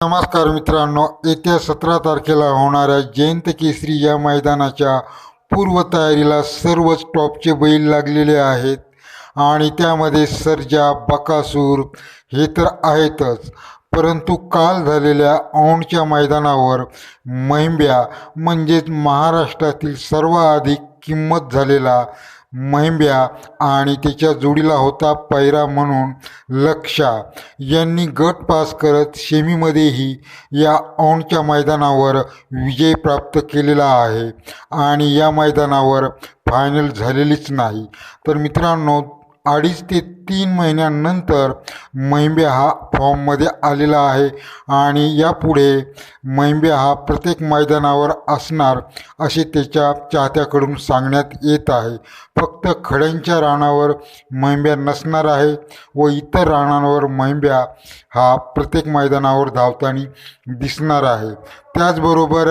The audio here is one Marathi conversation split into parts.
नमस्कार मित्रांनो येत्या सतरा तारखेला होणाऱ्या जयंत केसरी या मैदानाच्या पूर्वतयारीला सर्वच टॉपचे बैल लागलेले आहेत आणि त्यामध्ये सर्जा बकासूर हे तर आहेतच. परंतु काल झालेल्या औंडच्या मैदानावर महिंब्या म्हणजेच महाराष्ट्रातील सर्वाधिक किंमत झालेला मैंब्या आणि त्याच्या जोडीला होता पैरा म्हणून लक्षा. यांनी गट पास करत सेमीमध्येही या औंडच्या मैदानावर विजय प्राप्त केलेला आहे. आणि या मैदानावर फायनल झालेलीच नाही. तर मित्रांनो अडीच ते तीन महिन्यानंतर महिंब्या हा फॉर्ममध्ये आलेला आहे. आणि यापुढे महिंब्या हा प्रत्येक मैदानावर असणार असे त्याच्या चाहत्याकडून सांगण्यात येत आहे. फक्त खड्यांच्या रानावर मैंब्या नसणार आहे व इतर रानांवर मैंब्या हा प्रत्येक मैदानावर धावताना दिसणार आहे. त्याचबरोबर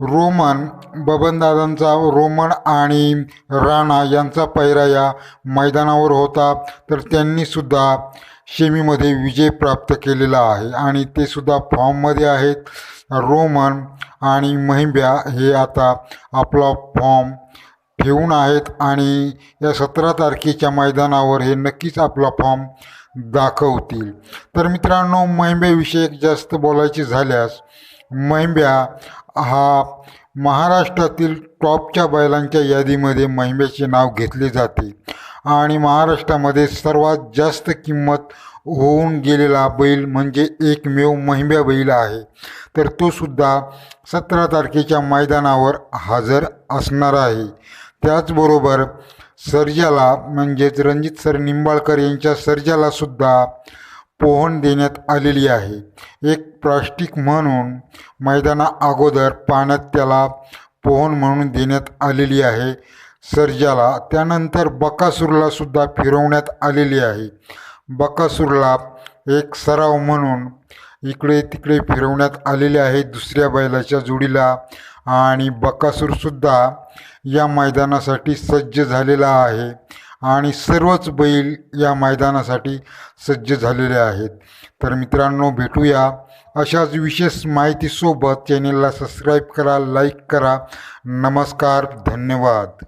रोमन बबनदादांचा रोमन आणि राणा यांचा पैरा या मैदानावर होता. तर त्यांनीसुद्धा शेमीमध्ये विजय प्राप्त केलेला आहे आणि ते सुद्धा फॉर्ममध्ये आहेत. रोमन आणि महिंब्या हे आता आपला फॉर्म ठेवून आहेत आणि या सतरा तारखेच्या मैदानावर हे नक्कीच आपला फॉर्म दाखवतील. तर मित्रांनो महिंब्याविषयी जास्त बोलायचे झाल्यास महिंब्या हा महाराष्ट्रातील टॉपच्या बैलांच्या यादीमध्ये महिमेचे नाव घेतले जाते. आणि महाराष्ट्रामध्ये सर्वात जास्त किंमत होऊन गेलेला बैल म्हणजे एकमेव महिम्या बैल आहे. तर तो सुद्धा सतरा तारखेच्या मैदानावर हजर असणार आहे. त्याचबरोबर सर्जाला म्हणजेच रणजित सर निंबाळकर यांच्या सर्जालासुद्धा पोहण देण्यात आलेली आहे. एक प्लास्टिक म्हणून मैदाना अगोदर पाण्यात त्याला पोहण म्हणून देण्यात आलेली आहे. सर्जाला त्यानंतर बकासूरला सुद्धा फिरवण्यात आलेली आहे. बकासूरला एक सराव म्हणून इकडे तिकडे फिरवण्यात आलेले आहे दुसऱ्या बैलाच्या जोडीला आणि बकासूरसुद्धा या मैदानासाठी सज्ज झालेला आहे. आणि सर्वच बैल या मैदानासाठी सज्ज झालेले आहेत. तर मित्रांनो भेटूया अशाच विशेष माहितीसोबत. चॅनेलला सबस्क्राईब करा लाईक करा. नमस्कार धन्यवाद.